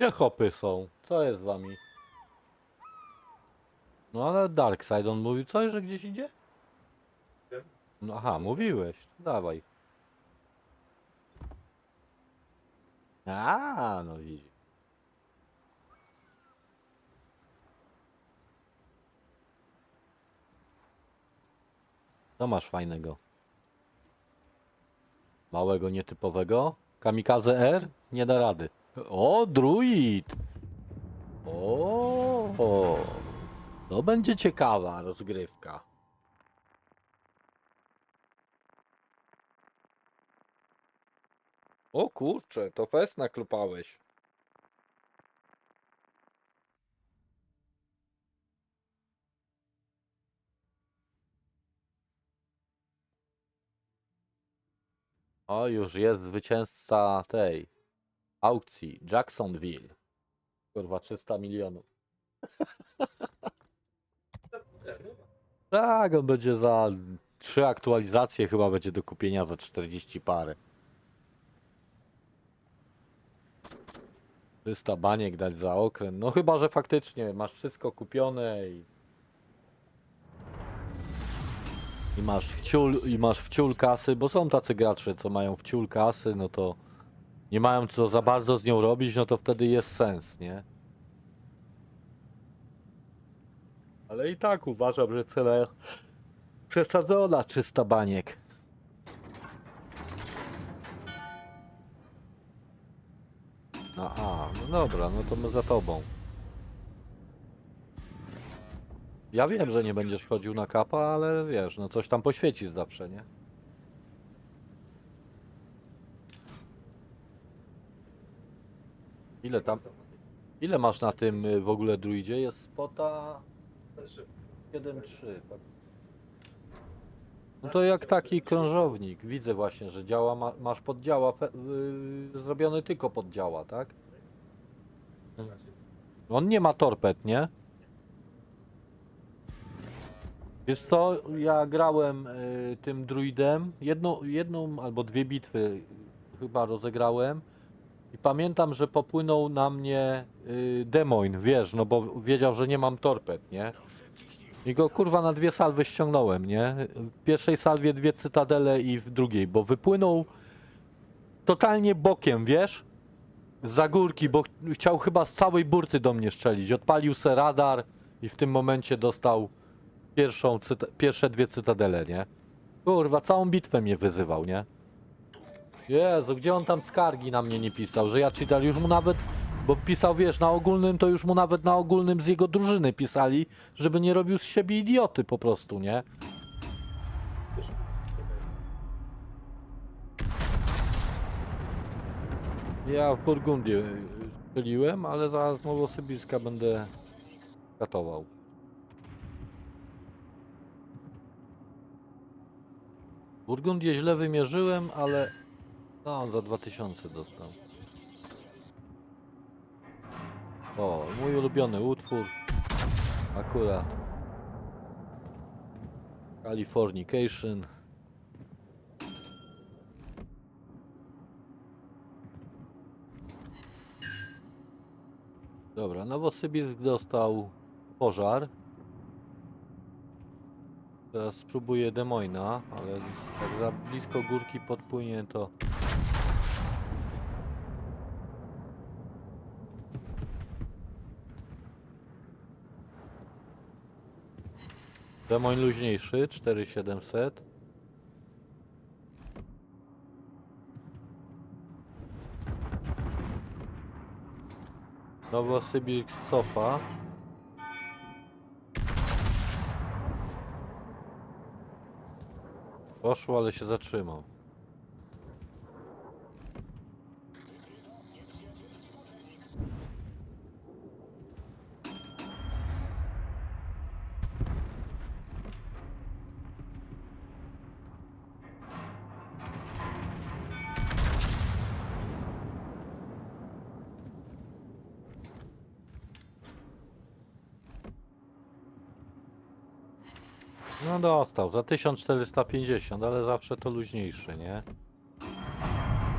Gdzie hopy są? Co jest z wami? No ale Darkseid, on mówił coś, że gdzieś idzie? No aha, mówiłeś. Dawaj. A, no widzisz. Co masz fajnego? Małego, nietypowego? Kamikaze R? Nie da rady. O, druid! O, to będzie ciekawa rozgrywka. O kurczę, to fest naklupałeś. O, już jest zwycięzca tej aukcji. Jacksonville. Kurwa, 300 milionów. Tak, on będzie za trzy aktualizacje chyba będzie do kupienia za 40 parę. 300 baniek dać za okręt. No chyba, że faktycznie masz wszystko kupione i... I masz wciul, i masz wciul kasy, bo są tacy gracze, co mają wciul kasy, no to nie mają co za bardzo z nią robić, no to wtedy jest sens, nie? Ale i tak uważam, że cena przesadzona 300 baniek. Aha, no dobra, no to my za tobą. Ja wiem, że nie będziesz chodził na kapa, ale wiesz, no coś tam poświecisz zawsze, nie? Ile tam, ile masz na tym y, w ogóle druidzie? Jest spota 7-3. tak. No to jak taki krążownik. Widzę właśnie, że działa, ma, masz poddziała yy, zrobiony tylko poddziała, tak? On nie ma torped, nie? Wiesz co, ja grałem y, tym druidem, jedną, jedną albo dwie bitwy chyba rozegrałem i pamiętam, że popłynął na mnie y, Demoin, wiesz, no bo wiedział, że nie mam torped, nie? I go kurwa na dwie salwy ściągnąłem, nie? W pierwszej salwie dwie cytadele i w drugiej, bo wypłynął totalnie bokiem, wiesz? Z górki, bo ch- chciał chyba z całej burty do mnie strzelić. Odpalił se radar i w tym momencie dostał pierwszą pierwsze dwie cytadele, nie? Kurwa, całą bitwę mnie wyzywał, nie? Jezu, gdzie on tam skargi na mnie nie pisał, że ja czytał już mu nawet, bo pisał, wiesz, na ogólnym, to już mu nawet na ogólnym z jego drużyny pisali, żeby nie robił z siebie idioty po prostu, nie? Ja w Burgundię y, strzeliłem, ale zaraz Nowosybirska będę katował. Burgundię źle wymierzyłem, ale no, za 2000 dostał. O, mój ulubiony utwór. Akurat. Californication. Dobra, Nowosybirsk dostał pożar. Teraz spróbuję Demoina, ale jak za blisko górki podpłynie to... Demoin luźniejszy, 4700. Nowosybirsk cofa. Poszło, ale się zatrzymał. No dostał, za 1450, ale zawsze to luźniejsze, nie?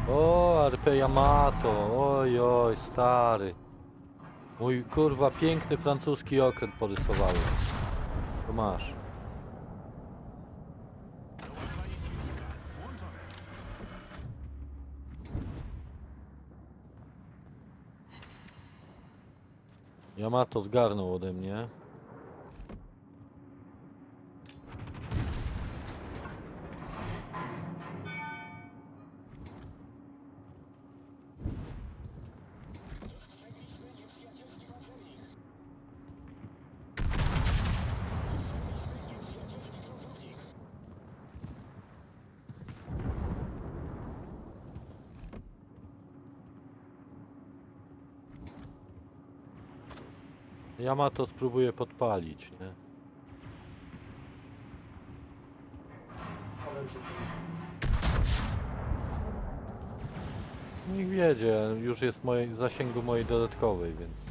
O, RP Yamato, oj, oj, stary. Mój kurwa piękny francuski okręt porysowałem. To masz. Yamato zgarnął ode mnie. Yamato spróbuje podpalić, nie? Niech wiedzie, już jest w zasięgu mojej dodatkowej, więc...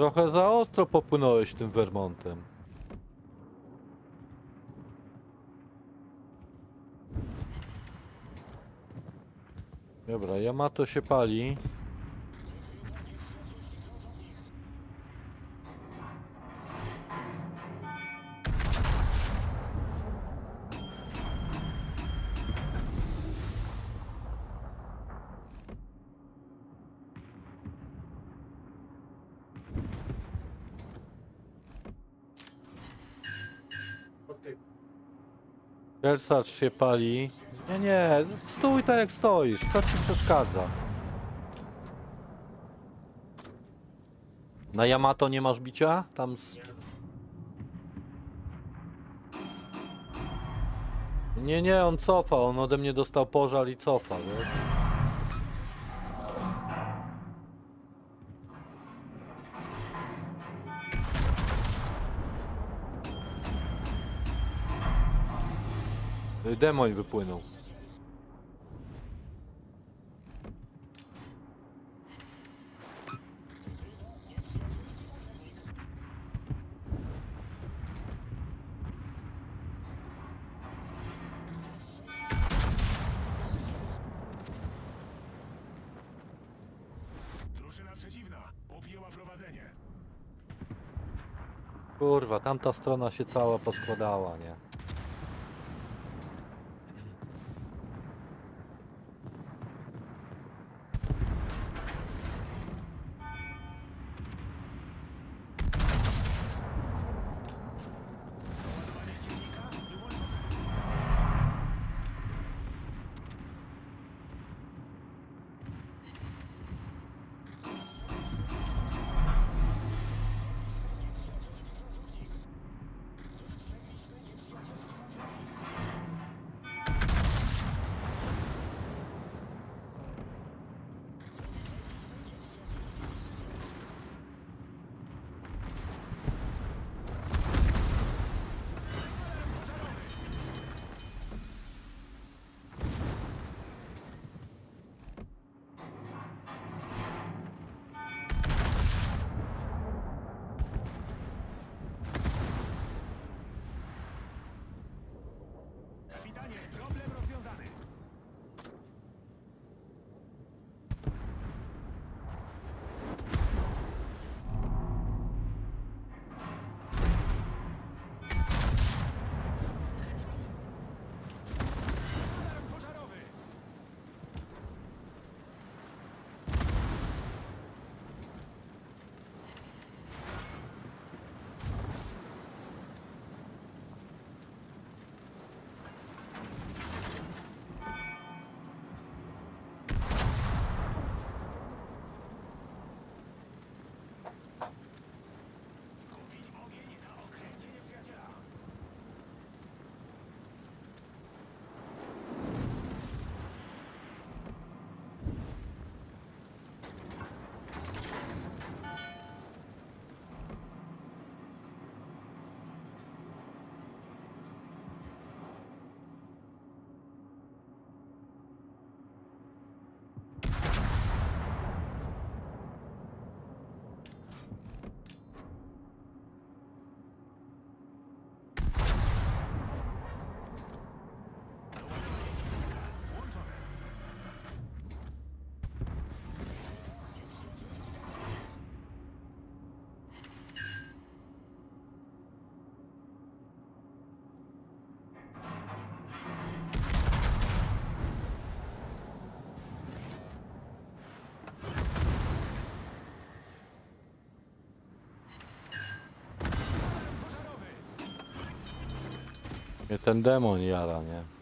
Trochę za ostro popłynąłeś tym Vermontem. Dobra, Yamato się pali. Kersarz się pali. Nie, nie, stój tak jak stoisz. Co ci przeszkadza? Na Yamato nie masz bicia? Tam z... Nie, nie, on cofa. On ode mnie dostał pożar i cofa, wiesz? Demoń wypłynął. Drużyna przeciwna objęła prowadzenie. Kurwa, tamta strona się cała poskładała, nie? God bless Mnie ten demon jara, nie?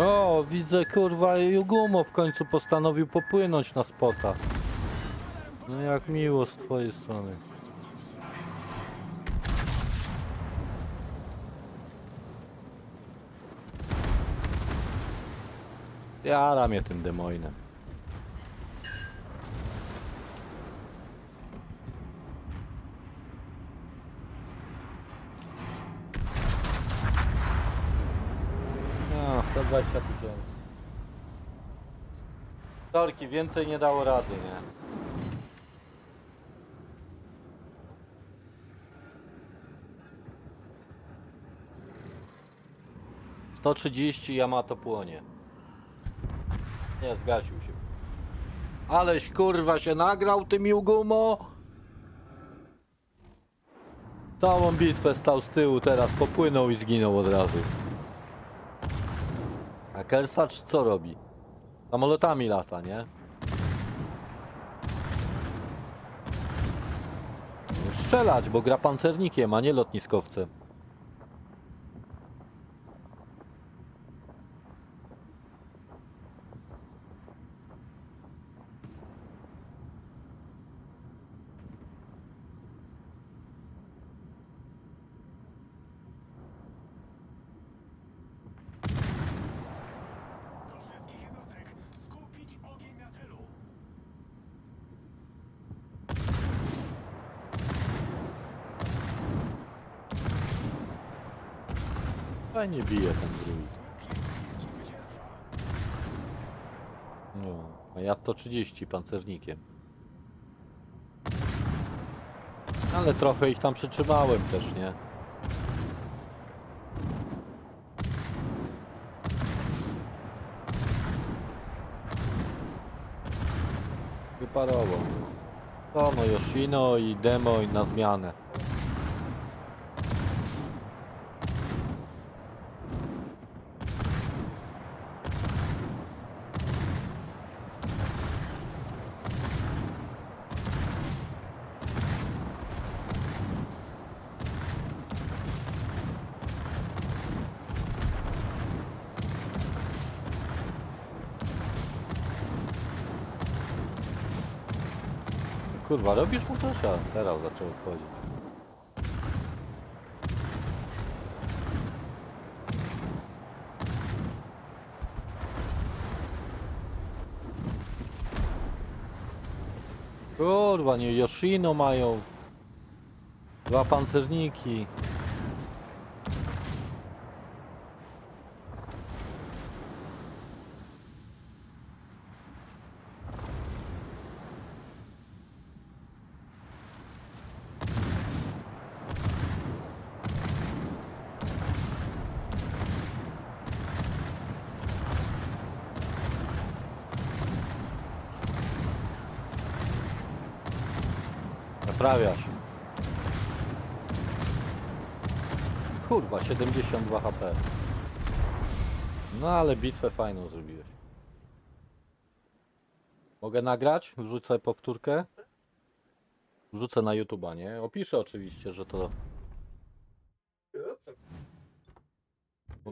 O, widzę kurwa Jugumo w końcu postanowił popłynąć na spota. No jak miło z twojej strony. Jara mnie tym demoinem. No, 120 tysięcy. Torki, więcej nie dało rady, nie? Sto trzydzieści Yamato płonie. Nie, zgasił się. Aleś kurwa się nagrał tym Jugumo! Całą bitwę stał z tyłu, teraz popłynął i zginął od razu. Kersacz co robi? Samolotami lata, nie? Strzelać, bo gra pancernikiem, a nie lotniskowcem. Fajnie bije ten drugi. No, a ja 130 pancernikiem. Ale trochę ich tam przytrzymałem też, nie? Wyparował. To no Yoshino i Demo i na zmianę. Kurwa, robisz mu coś? A teraz zaczął wchodzić. Kurwa, nie Yoshino mają. Dwa pancerniki. Naprawia się. Kurwa, 72 HP. No ale bitwę fajną zrobiłeś. Mogę nagrać? Wrzucę powtórkę? Wrzucę na YouTube'a, nie? Opiszę oczywiście, że to... O,